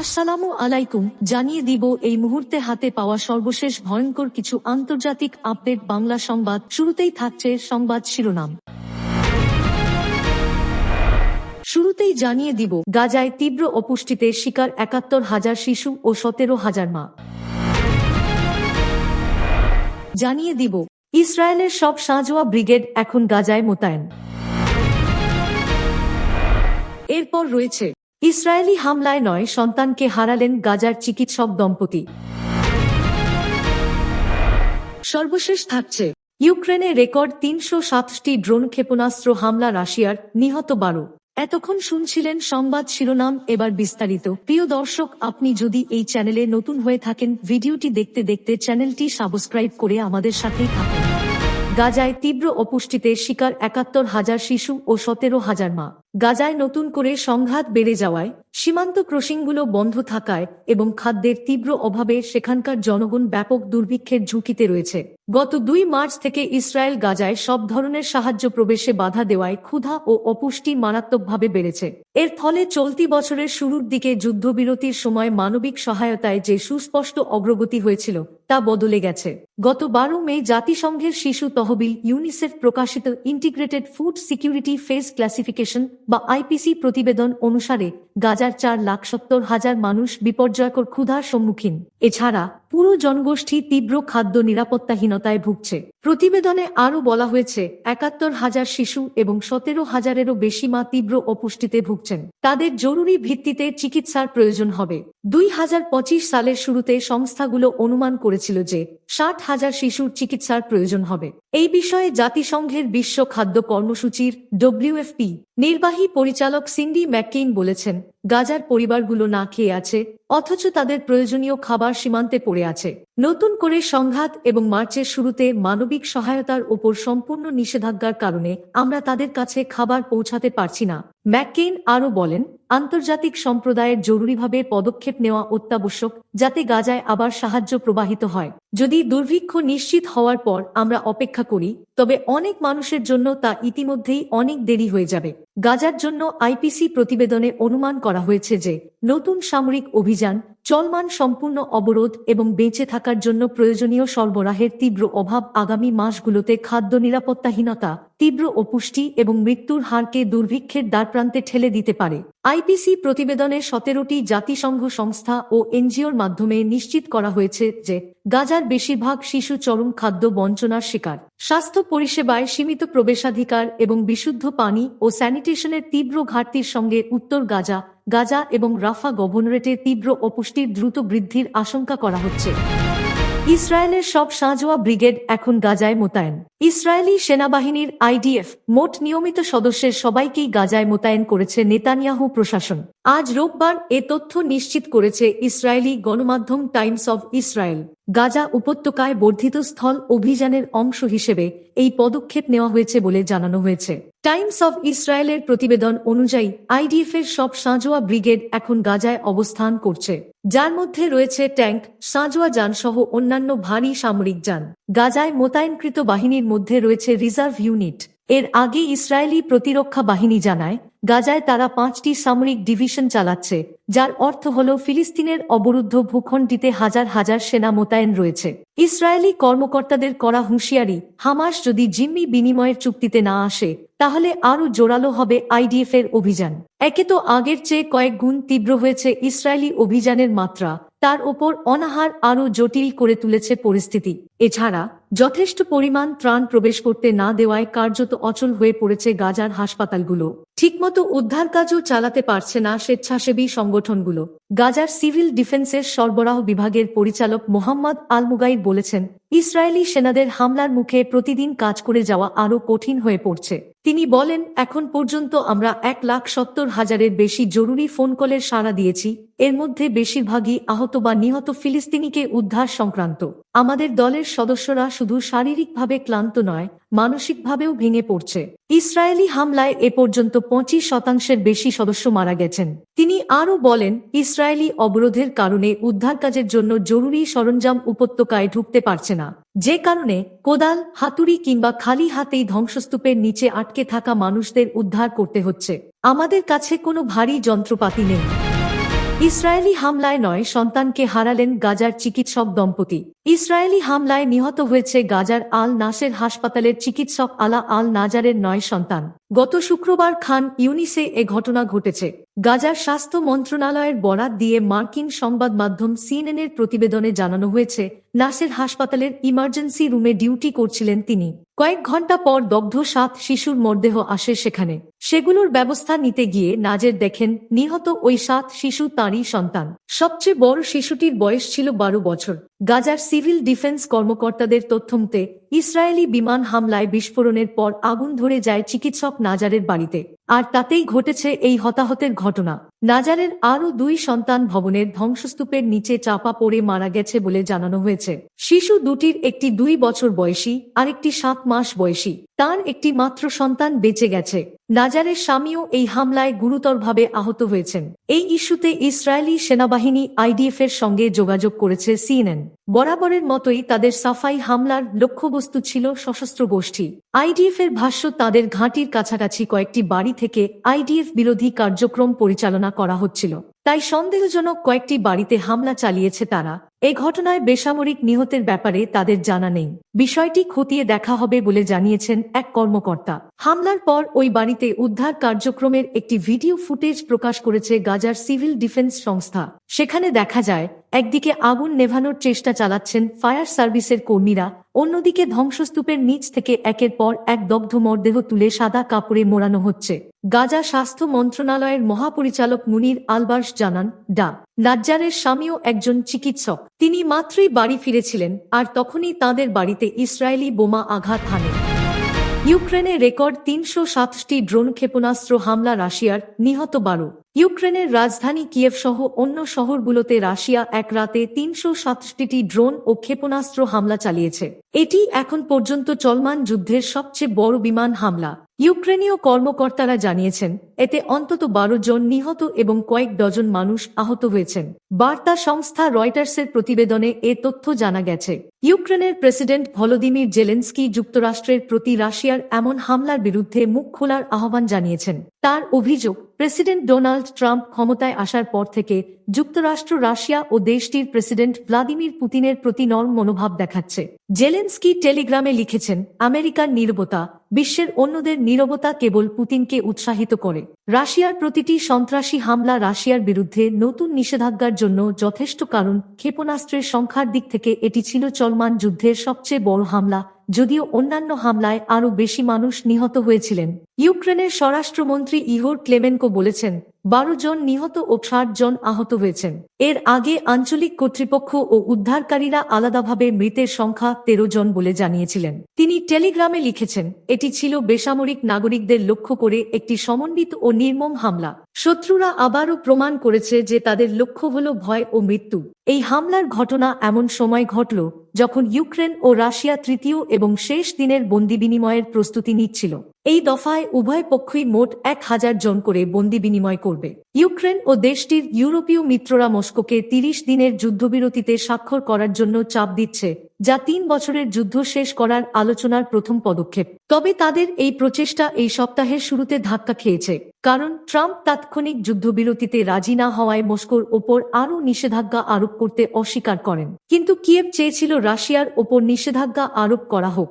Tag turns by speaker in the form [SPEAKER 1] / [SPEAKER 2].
[SPEAKER 1] আসসালামু আলাইকুম, জানিয়ে দিব এই মুহূর্তে হাতে পাওয়া সর্বশেষ ভয়ঙ্কর কিছু আন্তর্জাতিক আপডেট বাংলা সংবাদ। শুরুতেই থাকছে সংবাদ শিরোনাম। শুরুতেই জানিয়ে দিব, গাজায় তীব্র অপুষ্টিতে শিকার একাত্তর হাজার শিশু ও সতেরো হাজার মা। জানিয়ে দিব, ইসরায়েলের সব সাঁজোয়া ব্রিগেড এখন গাজায় মোতায়েন। এরপর রয়েছে ইসরায়েলি হামলায় নয় সন্তানকে হারালেন গাজার চিকিৎসক দম্পতি। সর্বশেষ থাকছে। ইউক্রেনে রেকর্ড তিনশো সাতটি ড্রোন ক্ষেপণাস্ত্র হামলা রাশিয়ার নিহত বারো। এতক্ষণ শুনছিলেন সংবাদ শিরোনাম এবার বিস্তারিত। প্রিয় দর্শক আপনি যদি এই চ্যানেলে নতুন হয়ে থাকেন ভিডিওটি দেখতে দেখতে চ্যানেলটি সাবস্ক্রাইব করে আমাদের সাথেই থাকুন। গাজায় তীব্র অপুষ্টিতে শিকার একাত্তর হাজার শিশু ও সতেরো হাজার মা। গাজায় নতুন করে সংঘাত বেড়ে যাওয়ায় সীমান্ত ক্রসিংগুলো বন্ধ থাকায় এবং খাদ্যের তীব্র অভাবে সেখানকার জনগণ ব্যাপক দুর্ভিক্ষের ঝুঁকিতে রয়েছে। গত দুই মার্চ থেকে ইসরায়েল গাজায় সব ধরনের সাহায্য প্রবেশে বাধা দেওয়ায় ক্ষুধা ও অপুষ্টি মারাত্মকভাবে বেড়েছে। এর ফলে চলতি বছরের শুরুর দিকে যুদ্ধবিরতির সময় মানবিক সহায়তায় যে সুস্পষ্ট অগ্রগতি হয়েছিল, তা বদলে গেছে। গত বারো মে জাতিসংঘের শিশু তহবিল ইউনিসেফ প্রকাশিত integrated food security phase classification বা আইপিসি প্রতিবেদন অনুসারে গাজার চার লাখ সত্তর হাজার মানুষ বিপর্যয়কর ক্ষুধার সম্মুখীন। এছাড়া পুরো জনগোষ্ঠী তীব্র খাদ্য নিরাপত্তাহীনতায় ভুগছে। প্রতিবেদনে আরও বলা হয়েছে, একাত্তর হাজার শিশু এবং সতেরো হাজারেরও বেশি মা তীব্র অপুষ্টিতে ভুগছেন। তাদের জরুরি ভিত্তিতে চিকিৎসার প্রয়োজন হবে। দুই হাজার পঁচিশ সালের শুরুতে সংস্থাগুলো অনুমান করেছিল যে, ষাট হাজার শিশুর চিকিৎসার প্রয়োজন হবে। এই বিষয়ে জাতিসংঘের বিশ্ব খাদ্য কর্মসূচির ডব্লিউএফপি নির্বাহী পরিচালক সিন্ডি ম্যাককেইন বলেছেন, গাজার পরিবারগুলো না খেয়ে আছে, অথচ তাদের প্রয়োজনীয় খাবার সীমান্তে পড়ে আছে। নতুন করে সংঘাত এবং মার্চের শুরুতে মানবিক সহায়তার ওপর সম্পূর্ণ নিষেধাজ্ঞার কারণে আমরা তাদের কাছে খাবার পৌঁছাতে পারছি না। ম্যাককেইন আরও বলেন আন্তর্জাতিক সম্প্রদায়ের জরুরিভাবে পদক্ষেপ নেওয়া অত্যাবশ্যক, যাতে গাজায় আবার সাহায্য প্রবাহিত হয়। যদি দুর্ভিক্ষ নিশ্চিত হওয়ার পর আমরা অপেক্ষা করি, তবে অনেক মানুষের জন্য তা ইতিমধ্যেই অনেক দেরি হয়ে যাবে। গাজার জন্য আইপিসি প্রতিবেদনে অনুমান করা হয়েছে যে, নতুন সামরিক অভিযান, চলমান সম্পূর্ণ অবরোধ এবং বেঁচে থাকার জন্য প্রয়োজনীয় সরবরাহের তীব্র অভাব আগামী মাসগুলোতে খাদ্য নিরাপত্তাহীনতা তীব্র অপুষ্টি এবং মৃত্যুর হারকে দুর্ভিক্ষের দ্বারপ্রান্তে ঠেলে দিতে পারে। আইপিসি প্রতিবেদনে সতেরোটি জাতিসংঘ সংস্থা ও এনজিওর মাধ্যমে নিশ্চিত করা হয়েছে যে গাজার বেশিরভাগ শিশু চরম খাদ্য বঞ্চনার শিকার। স্বাস্থ্য পরিষেবায় সীমিত প্রবেশাধিকার এবং বিশুদ্ধ পানি ও স্যানিটেশনের তীব্র ঘাটতির সঙ্গে উত্তর গাজা গাজা এবং রাফা গভর্নরেটে তীব্র অপুষ্টির দ্রুত বৃদ্ধির আশঙ্কা করা হচ্ছে। ইসরায়েলের সব সাঁজোয়া ব্রিগেড এখন গাজায় মোতায়েন। ইসরায়েলি সেনাবাহিনীর আইডিএফ, মোট নিয়মিত সদস্যের সবাইকেই গাজায় মোতায়েন করেছে নেতানিয়াহু প্রশাসন। আজ রোববার এ তথ্য নিশ্চিত করেছে ইসরায়েলি গণমাধ্যম টাইমস অব ইসরায়েল। গাজা উপত্যকায় বর্ধিত স্থল অভিযানের অংশ হিসেবে এই পদক্ষেপ নেওয়া হয়েছে বলে জানানো হয়েছে। টাইমস অব ইসরায়েলের প্রতিবেদন অনুযায়ী আইডিএফ এর সব সাঁজোয়া ব্রিগেড এখন গাজায় অবস্থান করছে। যার মধ্যে রয়েছে ট্যাঙ্ক, সাঁজোয়া যান সহ অন্যান্য ভারী সামরিক যান। গাজায় মোতায়েনকৃত বাহিনীর মধ্যে রয়েছে রিজার্ভ ইউনিট। এর আগে ইসরায়েলি প্রতিরক্ষা বাহিনী জানায়, গাজায় তারা পাঁচটি সামরিক ডিভিশন চালাচ্ছে যার অর্থ হল ফিলিস্তিনের অবরুদ্ধ ভূখণ্ডটিতে হাজার হাজার সেনা মোতায়েন রয়েছে। ইসরায়েলি কর্মকর্তাদের করা হুঁশিয়ারি, হামাস যদি জিম্মি বিনিময়ের চুক্তিতে না আসে, তাহলে আরও জোরালো হবে আইডিএফ এর অভিযান। একে তো আগের চেয়ে কয়েক গুণ তীব্র হয়েছে ইসরায়েলি অভিযানের মাত্রা, তার ওপর অনাহার আরও জটিল করে তুলেছে পরিস্থিতি। এছাড়া, যথেষ্ট পরিমাণ ত্রাণ প্রবেশ করতে না দেওয়ায় কার্যত অচল হয়ে পড়েছে গাজার হাসপাতালগুলো। ঠিকমতো উদ্ধার কাজও চালাতে পারছে না স্বেচ্ছাসেবী সংগঠনগুলো। গাজার সিভিল ডিফেন্সের সরবরাহ বিভাগের পরিচালক মোহাম্মদ আলমুগাইর বলেছেন, ইসরায়েলি সেনাদের হামলার মুখে প্রতিদিন কাজ করে যাওয়া আরও কঠিন হয়ে পড়ছে। তিনি বলেন, এখন পর্যন্ত আমরা এক লাখ সত্তর হাজারের বেশি জরুরি ফোন কলের সাড়া দিয়েছি। এর মধ্যে বেশিরভাগই আহত বা নিহত ফিলিস্তিনিকে উদ্ধার সংক্রান্ত। আমাদের দলের সদস্যরা শুধু শারীরিকভাবে ক্লান্ত নয়, মানসিকভাবেও ভেঙে পড়ছে। ইসরায়েলি হামলায় এ পর্যন্ত পঁচিশ শতাংশের বেশি সদস্য মারা গেছেন। তিনি আরও বলেন, ইসরায়েলি অবরোধের কারণে উদ্ধার কাজের জন্য জরুরি সরঞ্জাম উপত্যকায় ঢুকতে পারছে না। যে কারণে কোদাল, হাতুড়ি কিংবা খালি হাতেই ধ্বংসস্তূপের নিচে আটকে থাকা মানুষদের উদ্ধার করতে হচ্ছে। আমাদের কাছে কোনো ভারী যন্ত্রপাতি নেই। ইসরায়েলি হামলায় নয় সন্তানকে হারালেন গাজার চিকিৎসক দম্পতি। ইসরায়েলি হামলায় নিহত হয়েছে গাজার আল নাসের হাসপাতালের চিকিৎসক আলা আল নাজারের নয় সন্তান। গত শুক্রবার খান ইউনিসে এ ঘটনা ঘটেছে। গাজার স্বাস্থ্য মন্ত্রণালয়ের বরাত দিয়ে মার্কিন সংবাদ মাধ্যম সিএনএনের প্রতিবেদনে জানানো হয়েছে, নাসের হাসপাতালের ইমার্জেন্সি রুমে ডিউটি করছিলেন তিনি। কয়েক ঘণ্টা পর দগ্ধ সাত শিশুর মরদেহ আসে সেখানে। সেগুলোর ব্যবস্থা নিতে গিয়ে নাজের দেখেন, নিহত ওই সাত শিশু তাঁরই সন্তান। সবচেয়ে বড় শিশুটির বয়স ছিল বারো বছর। গাজার সিভিল ডিফেন্স কর্মকর্তাদের তথ্যমতে, ইসরায়েলি বিমান হামলায় বিস্ফোরণের পর আগুন ধরে যায় চিকিৎসক নাজারের বাড়িতে, আর তাতেই ঘটেছে এই হতাহতের ঘটনা। নাজারের আরও দুই সন্তান ভবনের ধ্বংসস্তূপের নিচে চাপা পড়ে মারা গেছে বলে জানানো হয়েছে। শিশু দুটির একটি দুই বছর বয়সী, আরেকটি সাত মাস বয়সী। তার একটি মাত্র সন্তান বেঁচে গেছে। নাজারের স্বামীও এই হামলায় গুরুতরভাবে আহত হয়েছেন। এই ইস্যুতে ইসরায়েলি সেনাবাহিনী আইডিএফ এর সঙ্গে যোগাযোগ করেছে সিএনএন। বরাবরের মতোই তাদের সাফাই হামলার লক্ষ্যবস্তু ছিল সশস্ত্র গোষ্ঠী। আইডিএফ এর ভাষ্য তাদের ঘাঁটির কাছাকাছি কয়েকটি বাড়ি থেকে আইডিএফ বিরোধী কার্যক্রম পরিচালনা করা হচ্ছিল। তাই সন্দেহজনক কয়েকটি বাড়িতে হামলা চালিয়েছে তারা। এ ঘটনায় বেসামরিক নিহতের ব্যাপারে তাদের জানা নেই। বিষয়টি খতিয়ে দেখা হবে বলে জানিয়েছেন এক কর্মকর্তা। হামলার পর ওই বাড়িতে উদ্ধার কার্যক্রমের একটি ভিডিও ফুটেজ প্রকাশ করেছে গাজার সিভিল ডিফেন্স সংস্থা। সেখানে দেখা যায়, একদিকে আগুন নেভানোর চেষ্টা চালাচ্ছেন ফায়ার সার্ভিসের কর্মীরা, অন্যদিকে ধ্বংসস্তূপের নিচ থেকে একের পর এক দগ্ধ মরদেহ তুলে সাদা কাপড়ে মোড়ানো হচ্ছে। গাজা স্বাস্থ্য মন্ত্রণালয়ের মহাপরিচালক মুনির আলবার্স জানান, ডা, নাজ্জারের স্বামীও একজন চিকিৎসক। তিনি মাত্রই বাড়ি ফিরেছিলেন, আর তখনই তাদের বাড়িতে ইসরায়েলি বোমা আঘাত হানে। ইউক্রেনে রেকর্ড তিনশো সাতটি ড্রোন ক্ষেপণাস্ত্র হামলা রাশিয়ার নিহত বারো। ইউক্রেনের রাজধানী কিয়েভ সহ অন্য শহরগুলোতে রাশিয়া এক রাতে তিনশো সাতটি ড্রোন ও ক্ষেপণাস্ত্র হামলা চালিয়েছে। এটি এখন পর্যন্ত চলমান যুদ্ধের সবচেয়ে বড় বিমান হামলা। ইউক্রেনীয় কর্মকর্তারা জানিয়েছেন, এতে অন্তত বারো জন নিহত এবং কয়েক ডজন মানুষ আহত হয়েছেন। বার্তা সংস্থা রয়টার্সের প্রতিবেদনে এ তথ্য জানা গেছে। ইউক্রেনের প্রেসিডেন্ট ভলোদিমির জেলেন্সকি যুক্তরাষ্ট্রের প্রতি রাশিয়ার এমন হামলার বিরুদ্ধে মুখ খোলার আহ্বান জানিয়েছেন। তার অভিযোগ প্রেসিডেন্ট ডোনাল্ড ট্রাম্প ক্ষমতায় আসার পর থেকে যুক্তরাষ্ট্র, রাশিয়া ও দেশটির প্রেসিডেন্ট ভ্লাদিমির পুতিনের প্রতি নরম মনোভাব দেখাচ্ছে। জেলেন্সকি টেলিগ্রামে লিখেছেন, আমেরিকার নীরবতা বিশ্বের অন্যদের নীরবতা কেবল পুতিনকে উৎসাহিত করে। রাশিয়ার প্রতিটি সন্ত্রাসী হামলা রাশিয়ার বিরুদ্ধে নতুন নিষেধাজ্ঞার জন্য যথেষ্ট কারণ ক্ষেপণাস্ত্রের সংখ্যার দিক থেকে এটি ছিল চলমান যুদ্ধের সবচেয়ে বড় হামলা যদিও অন্যান্য হামলায় আরও বেশি মানুষ নিহত হয়েছিলেন। ইউক্রেনের স্বরাষ্ট্রমন্ত্রী ইহোর ক্লেমেনকো বলেছেন, বারো জন নিহত ও ষাট জন আহত হয়েছেন। এর আগে আঞ্চলিক কর্তৃপক্ষ ও উদ্ধারকারীরা আলাদাভাবে মৃতের সংখ্যা তেরো জন বলে জানিয়েছিলেন। তিনি টেলিগ্রামে লিখেছেন, এটি ছিল বেসামরিক নাগরিকদের লক্ষ্য করে একটি সমন্বিত ও নির্মম হামলা। শত্রুরা আবারও প্রমাণ করেছে যে তাদের লক্ষ্য হল ভয় ও মৃত্যু। এই হামলার ঘটনা এমন সময় ঘটল যখন ইউক্রেন ও রাশিয়া তৃতীয় এবং শেষ দিনের বন্দি বিনিময়ের প্রস্তুতি নিচ্ছিল। এই দফায় উভয় পক্ষই মোট এক হাজার জন করে বন্দি বিনিময় করবে। ইউক্রেন ও দেশটির ইউরোপীয় মিত্ররা মস্কোকে তিরিশ দিনের যুদ্ধবিরতিতে স্বাক্ষর করার জন্য চাপ দিচ্ছে, যা তিন বছরের যুদ্ধ শেষ করার আলোচনার প্রথম পদক্ষেপ। তবে তাদের এই প্রচেষ্টা এই সপ্তাহের শুরুতে ধাক্কা খেয়েছে। কারণ ট্রাম্প তাৎক্ষণিক যুদ্ধবিরতিতে রাজি না হওয়ায় মস্কোর ওপর আরও নিষেধাজ্ঞা আরোপ করতে অস্বীকার করেন। কিন্তু কিয়েভ চেয়েছিল রাশিয়ার ওপর নিষেধাজ্ঞা আরোপ করা হোক।